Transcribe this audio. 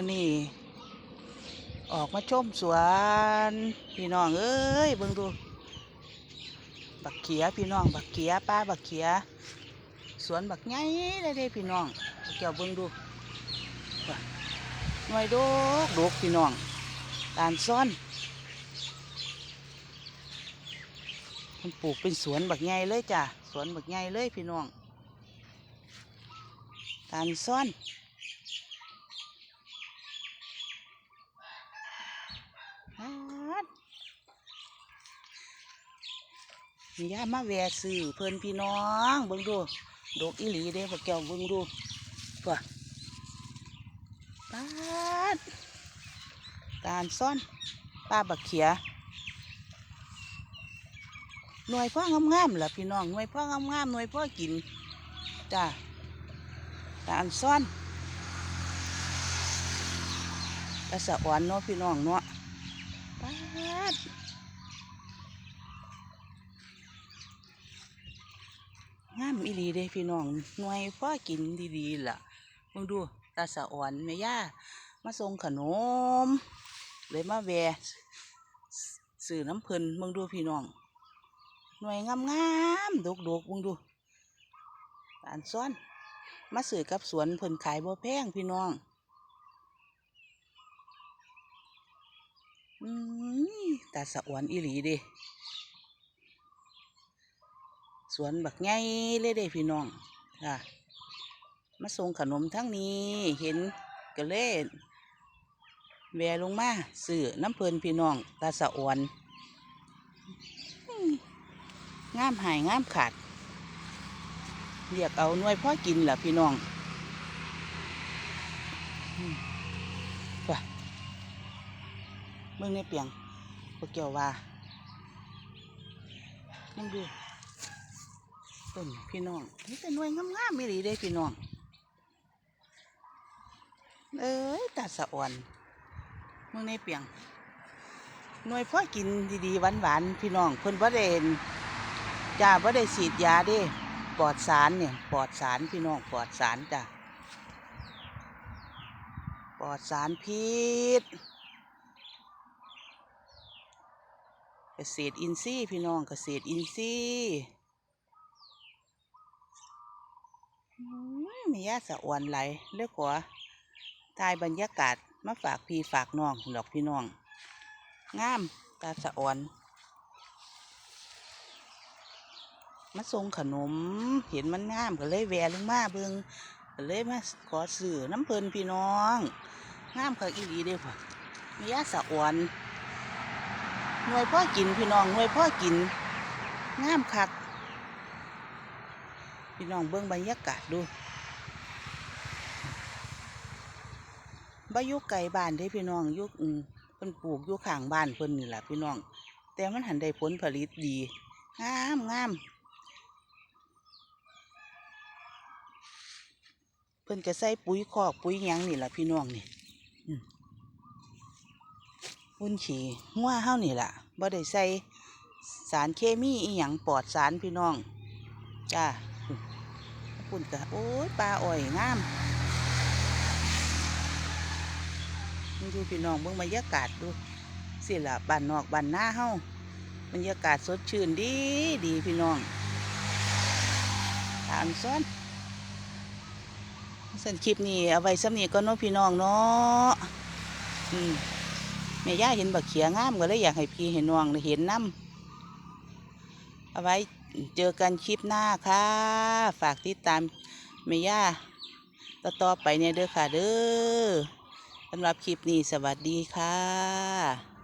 มันนี่ออกมาชมสวน พี่น้องเอ้ยเบิ่งดู บักเขียพี่น้อง บักเขียป้าบักเขียสวนบักใหญ่เลยเด้พี่น้องเกี่ยวเบิ่งดูหน่วยดกดกพี่น้องตาลซ้อนมันปลูกเป็นสวนบักใหญ่เลยจ้ะสวนบักใหญ่เลยพี่น้องตาลซ้อน ฮัดมีย่ามาแวซื้อเพิ่อนพี่น้องเบิ่งดูดอกอีหลีเด้พวกแก้วเบิ่งดูตัวปาดตาลซ่อนป้าบักเขียหน่วยพ่องามๆล่ะพี่น้องหน่วยพ่องามๆหน่วยพ่อกินจ้าตาลซ่อนกระสะอ่อนเนาะพี่น้องเนาะ ปาดงามอีหลีเด้พี่น้องหน่วยพ่อกินดีๆล่ะมึงดูตาสะอ่อนแม่ย่ามาส่งขนม เลยมาแวะซื้อน้ำเพลินมึงดูพี่น้อง หน่วยงามๆดกๆมึงดูอันซ้อน มาซื้อกับสวนเพิ่นขายบ่แพงพี่น้อง อืม ตาสะอวนอีหลีเด้สวนบักไงเลยเด้พี่น้องค่ะมาส่งขนมทั้งนี้ เห็นก็เลยแวลงมาซื้อน้ำเพลินพี่น้อง ตาสะอวนงามหายงามขาด เรียกเอาหน่วยพ่อกินล่ะพี่น้องว่ะ เบิ่งในเปียงพวกเกี่ยวว่ามึงดูต้นพี่น้องนี่แต่หน่วยงามๆไม่หลีเด้พี่น้อง เอ้ยตาสะอ่อนมึงในเปียงหน่วยพ่อกินดีๆหวานๆพี่น้องเพิ่นบ่ได้เห็นจ้าบ่ได้ฉีดยาเด้ปลอดสารเนี่ยปลอดสารพี่น้องปลอดสารจ้ะปลอดสารพิษ เกษตรอินทรีย์พี่น้องเกษตรอินทรีย์อืมียาสะอวนไหลเลือกขวถ่ายบรรยากาศมาฝากพี่ฝากน้องดอกพี่น้อง งามตาสะอวนมาส่งขนม เห็นมันงามก็เลยแวลงมาเบิงก็เลยมาขอซื้อน้ำเพลินพี่น้อง งามค่ะอีหลีเด้อพ่อมียาสะอวน หน่วยพ่อกินพี่น้องหน่วยพ่อกินงามคักพี่น้องเบิ่งบรรยากาศดูบ่อยู่ไกลบ้านเด้พี่น้องยู่อืมเพิ่นปลูกยู่ข้างบ้านเพิ่นนี่แหละพี่น้อง แต่มันหันได้ผลผลิตดีงามงามเพิ่นก็ใส่ปุ๋ยคอกปุ๋ยยังนี่แหละพี่น้องนี่ พุ่นฉี่งัวเฮานี่ล่ะบ่ได้ใส่สารเคมีอีหยังปลอดสารพี่น้องจ้าพุ่นกะโอ้ยปลาอ่อยงามดูพี่น้องเบิ่งบรรยากาศดูสิล่ะบ้านนอกบ้านหน้าเฮาบรรยากาศสดชื่นดีดีพี่น้องตามซ้อนสันคลิปนี้เอาไว้สำนีก็น้องพี่น้องเนาะอืม แม่ย่าเห็นบักเขียงามก็เลยอยากให้พี่เห็นน้องเห็นน้ำเอาไว้เจอกันคลิปหน้าค่ะ ฝากติดตามแม่ย่าต่อต่อไปเนี่ยเด้อค่ะเด้อสำหรับคลิปนี้สวัสดีค่ะ